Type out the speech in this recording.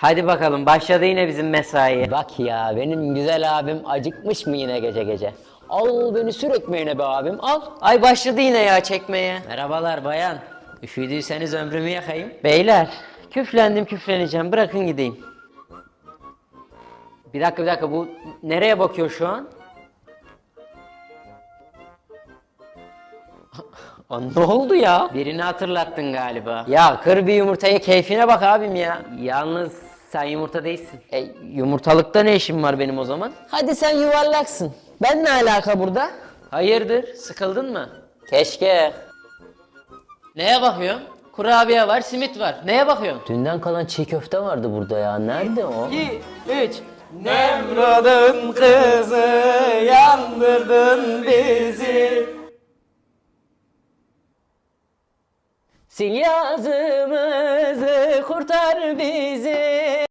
Hadi bakalım başladı yine bizim mesai. Bak ya benim güzel abim acıkmış mı yine gece gece? Al beni sür ekmeğine be abim al. Ay başladı yine ya çekmeye. Merhabalar bayan. Üşüdüyseniz ömrümü yakayım. Beyler küflendim küfleneceğim bırakın gideyim. Bir dakika bir dakika bu nereye bakıyor şu an? Aa, ne oldu ya? Birini hatırlattın galiba. Ya kır bir yumurtayı keyfine bak abim ya. Yalnız sen yumurta değilsin. E, yumurtalıkta ne işim var benim o zaman? Hadi sen yuvarlaksın. Ben ne alaka burada? Hayırdır sıkıldın mı? Keşke. Neye bakıyorsun? Kurabiye var, simit var. Neye bakıyorsun? Dünden kalan çiğ köfte vardı burada ya. Nerede o? 2, 3. Nemrud'un kızı yandırdın bizi. Sil yazımızı kurtar bizi